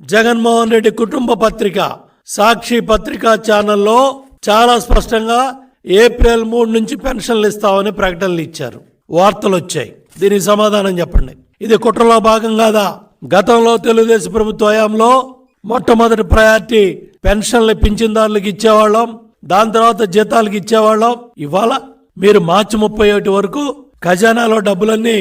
జగన్మోహన్ రెడ్డి కుటుంబ పత్రిక సాక్షి పత్రికా ఛానల్లో చాలా స్పష్టంగా ఏప్రిల్ మూడు నుంచి పెన్షన్లు ఇస్తామని ప్రకటనలు ఇచ్చారు. వార్తలు వచ్చాయి. దీనికి సమాధానం చెప్పండి. ఇది కుట్రలో భాగం కాదా? గతంలో తెలుగుదేశం ప్రభుత్వ హయాంలో మొట్టమొదటి ప్రయారిటీ పెన్షన్లు పింఛన్దారులకు ఇచ్చేవాళ్ళం దాని తర్వాత జీతాలకు ఇచ్చేవాళ్ళం. ఇవాళ మీరు మార్చి ముప్పై ఒకటి వరకు ఖజానాలో డబ్బులన్నీ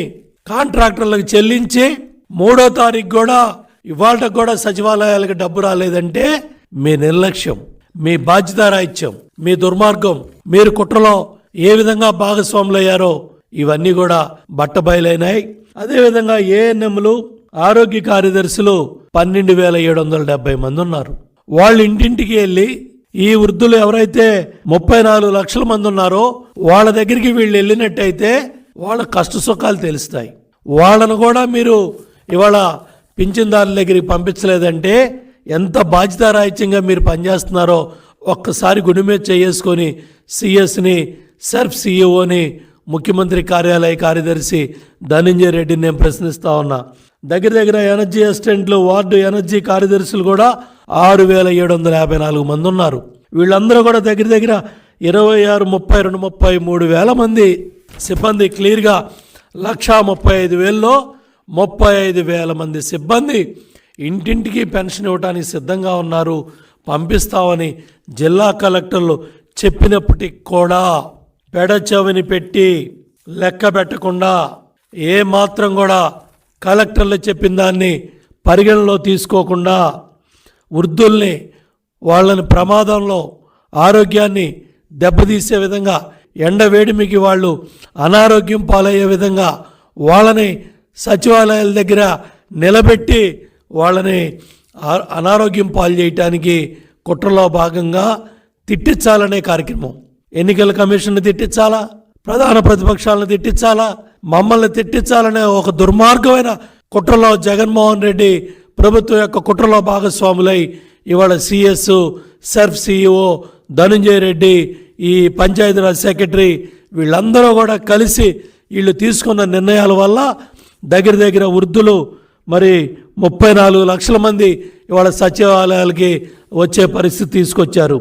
కాంట్రాక్టర్లకు చెల్లించి మూడో తారీఖు కూడా ఇవాళ కూడా సచివాలయాలకు డబ్బు రాలేదంటే మీ నిర్లక్ష్యం మీ బాధ్యతారాహిత్యం మీ దుర్మార్గం మీరు కుట్రలో ఏ విధంగా భాగస్వాములయ్యారో ఇవన్నీ కూడా బట్టబయలైనాయి. అదేవిధంగా ఏఎన్ఎంలు ఆరోగ్య కార్యదర్శులు పన్నెండు వేల ఏడు వందల డెబ్బై మంది ఉన్నారు. వాళ్ళు ఇంటింటికి వెళ్ళి ఈ వృద్ధులు ఎవరైతే ముప్పై నాలుగు లక్షల మంది ఉన్నారో వాళ్ళ దగ్గరికి వీళ్ళు వెళ్ళినట్టయితే వాళ్ళ కష్ట సుఖాలు తెలుస్తాయి. వాళ్ళను కూడా మీరు ఇవాళ పింఛన్దారుల దగ్గరికి పంపించలేదంటే ఎంత బాధ్యతారాహిత్యంగా మీరు పనిచేస్తున్నారో ఒక్కసారి గుడి మీద చేసుకొని సిఎస్ని సెర్ఫ్ సిఇఓని ముఖ్యమంత్రి కార్యాలయ కార్యదర్శి ధనంజయ రెడ్డిని నేను ప్రశ్నిస్తా ఉన్నా. దగ్గర దగ్గర ఎనర్జీ అసిస్టెంట్లు వార్డు ఎనర్జీ కార్యదర్శులు కూడా ఆరు వేల ఏడు వందల యాభై నాలుగు మంది ఉన్నారు. వీళ్ళందరూ కూడా దగ్గర దగ్గర ఇరవై ఆరు ముప్పై రెండు ముప్పై మూడు వేల మంది సిబ్బంది క్లియర్గా లక్షా ముప్పై ఐదు వేల్లో ముప్పై ఐదు వేల మంది సిబ్బంది ఇంటింటికి పెన్షన్ ఇవ్వడానికి సిద్ధంగా ఉన్నారు. పంపిస్తామని జిల్లా కలెక్టర్లు చెప్పినప్పటికి కూడా పెడచెవిని పెట్టి లెక్క పెట్టకుండా ఏ మాత్రం కూడా కలెక్టర్లు చెప్పిన దాన్ని పరిగణలో తీసుకోకుండా వృద్ధుల్ని వాళ్ళని ప్రమాదంలో ఆరోగ్యాన్ని దెబ్బతీసే విధంగా ఎండ వేడిమికి వాళ్ళు అనారోగ్యం పాలయ్యే విధంగా వాళ్ళని సచివాలయాల దగ్గర నిలబెట్టి వాళ్ళని అనారోగ్యం పాలు చేయటానికి కుట్రలో భాగంగా తిట్టించాలనే కార్యక్రమం. ఎన్నికల కమిషన్ను తిట్టించాలా? ప్రధాన ప్రతిపక్షాలను తిట్టించాలా? మమ్మల్ని తిట్టించాలనే ఒక దుర్మార్గమైన కుట్రలో జగన్మోహన్ రెడ్డి ప్రభుత్వం యొక్క కుట్రలో భాగస్వాములై ఇవాళ CS SERP CEO Dhanunjaya Reddy ఈ పంచాయతీరాజ్ సెక్రటరీ వీళ్ళందరూ కూడా కలిసి వీళ్ళు తీసుకున్న నిర్ణయాల వల్ల దగ్గర దగ్గర వృద్ధులు మరి ముప్పై నాలుగు లక్షల మంది ఇవాళ సచివాలయాలకి వచ్చే పరిస్థితి తీసుకొచ్చారు.